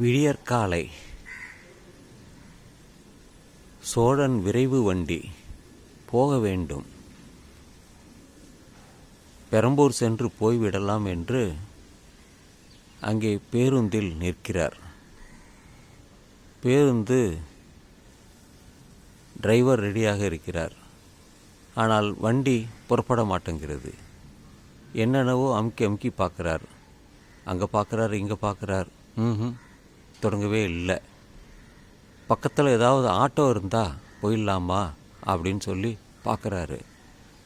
விடியற்காலை சோழன் விரைவு வண்டி போக வேண்டும். பெரம்பூர் சென்று போய்விடலாம் என்று அங்கே பேருந்தில் நிற்கிறார். பேருந்து டிரைவர் ரெடியாக இருக்கிறார். ஆனால் வண்டி புறப்பட மாட்டேங்கிறது. என்னென்னவோ அமுக்கி அமுக்கி பார்க்குறார். அங்கே பார்க்குறார் இங்கே பார்க்குறார். ம் தொடங்கவே இல்லை. பக்கத்தில் ஏதாவது ஆட்டோ இருந்தால் போயிடலாமா அப்படின்னு சொல்லி பார்க்குறாரு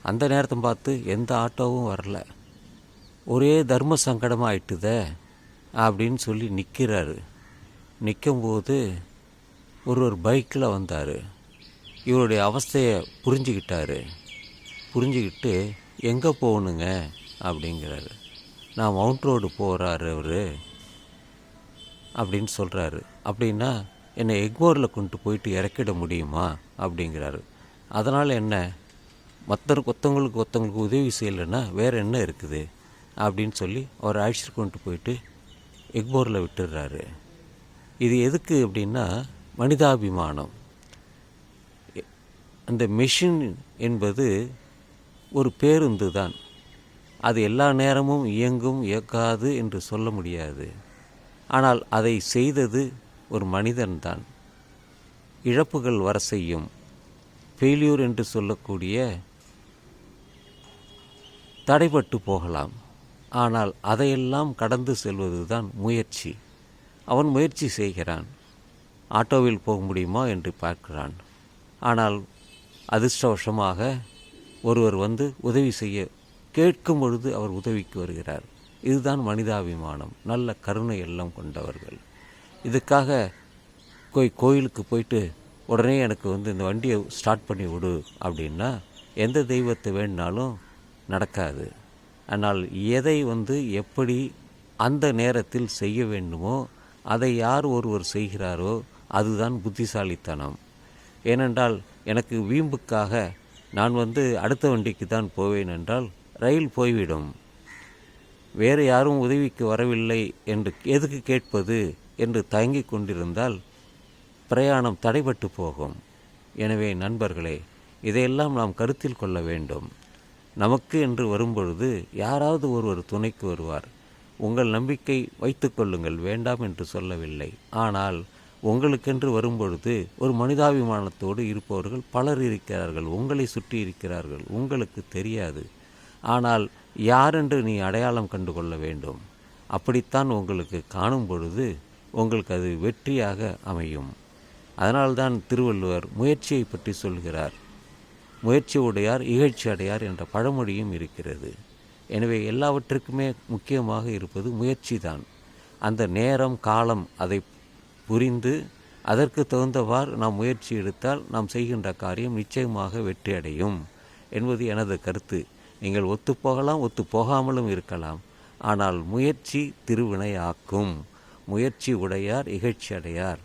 அந்த நேரத்தை பார்த்து எந்த ஆட்டோவும் வரல. ஒரே தர்ம சங்கடமாக ஆயிட்டுதே அப்படின்னு சொல்லி நிற்கிறாரு நிற்கும்போது ஒரு ஒரு பைக்கில் வந்தார். இவருடைய அவஸ்தையை புரிஞ்சுக்கிட்டாரு. புரிஞ்சுக்கிட்டு எங்கே போகணுங்க அப்படிங்கிறாரு. நான் மவுண்ட் ரோடு போகிறாரு அவர். அப்படின்னு சொல்கிறாரு அப்படின்னா என்னை எக்மோரில் கொண்டு போயிட்டு இறக்கிட முடியுமா? அப்படிங்கிறாரு. அதனால் என்ன? மற்றருக்கு ஒருத்தவங்களுக்கு ஒருத்தவங்களுக்கு உதவி செய்யலைன்னா வேறு என்ன இருக்குது? அப்படின்னு சொல்லி அவர் அழைச்சிட்டு கொண்டு போயிட்டு எக்மோரில் விட்டுடுறாரு. இது எதுக்கு அப்படின்னா மனிதாபிமானம். அந்த மெஷின் என்பது ஒரு பேருந்து தான் அது எல்லா நேரமும் இயங்கும் இயக்காது என்று சொல்ல முடியாது. ஆனால் அதை செய்தது ஒரு மனிதன்தான். இழப்புகள் வர செய்யும். ஃபெயில்யூர் என்று சொல்லக்கூடிய தடைபட்டு போகலாம். ஆனால் அதையெல்லாம் கடந்து செல்வது தான் முயற்சி. அவன் முயற்சி செய்கிறான். ஆட்டோவில் போக முடியுமா என்று பார்க்கிறான். ஆனால் அதிர்ஷ்டவசமாக ஒருவர் வந்து உதவி செய்ய கேட்கும் பொழுது அவர் உதவிக்கு வருகிறார். இதுதான் மனிதாபிமானம். நல்ல கருணை எல்லாம் கொண்டவர்கள். இதுக்காக போய் கோயிலுக்கு போயிட்டு உடனே எனக்கு வந்து இந்த வண்டியை ஸ்டார்ட் பண்ணி விடு அப்படின்னா எந்த தெய்வத்தை வேணுனாலும் நடக்காது. ஆனால் எதை வந்து எப்படி அந்த நேரத்தில் செய்ய வேண்டுமோ அதை யார் ஒருவர் செய்கிறாரோ அதுதான் புத்திசாலித்தனம். ஏனென்றால் எனக்கு வீம்புக்காக நான் வந்து அடுத்த வண்டிக்கு தான் போவேன் என்றால் ரயில் போய்விடும். வேறு யாரும் உதவிக்கு வரவில்லை என்று எதுக்கு கேட்பது என்று தயங்கிக் கொண்டிருந்தால் பிரயாணம் தடைபட்டு போகும். எனவே நண்பர்களே இதையெல்லாம் நாம் கருத்தில் கொள்ள வேண்டும். நமக்கு என்று வரும்பொழுது யாராவது ஒருவர் துணைக்கு வருவார். உங்கள் நம்பிக்கை வைத்துக்கொள்ளுங்கள் வேண்டாம் என்று சொல்லவில்லை. ஆனால் உங்களுக்கென்று வரும்பொழுது ஒரு மனிதாபிமானத்தோடு இருப்பவர்கள் பலர் இருக்கிறார்கள் உங்களை சுற்றி இருக்கிறார்கள் உங்களுக்கு தெரியாது. ஆனால் யாரென்று நீ அடையாளம் கண்டு கொள்ள வேண்டும்? அப்படித்தான் உங்களுக்கு காணும் பொழுது உங்களுக்கு அது வெற்றியாக அமையும். அதனால்தான் திருவள்ளுவர் முயற்சியை பற்றி சொல்கிறார். முயற்சி உடையார் இகழ்ச்சி அடையார் என்ற பழமொழியும் இருக்கிறது. எனவே எல்லாவற்றுக்குமே முக்கியமாக இருப்பது முயற்சி தான் அந்த நேரம் காலம் அதை புரிந்து அதற்கு தகுந்தவாறு நாம் முயற்சி எடுத்தால் நாம் செய்கின்ற காரியம் நிச்சயமாக வெற்றி அடையும் என்பது எனது கருத்து. நீங்கள் ஒத்துப்போகலாம் ஒத்து போகாமலும் இருக்கலாம். ஆனால் முயற்சி திருவினையாக்கும். முயற்சி உடையார் இகழ்ச்சி அடையார்.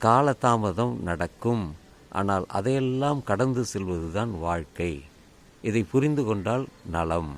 காலதாமதம் நடக்கும். ஆனால் அதையெல்லாம் கடந்து செல்வதுதான் வாழ்க்கை. இதை புரிந்து கொண்டால் நலம்.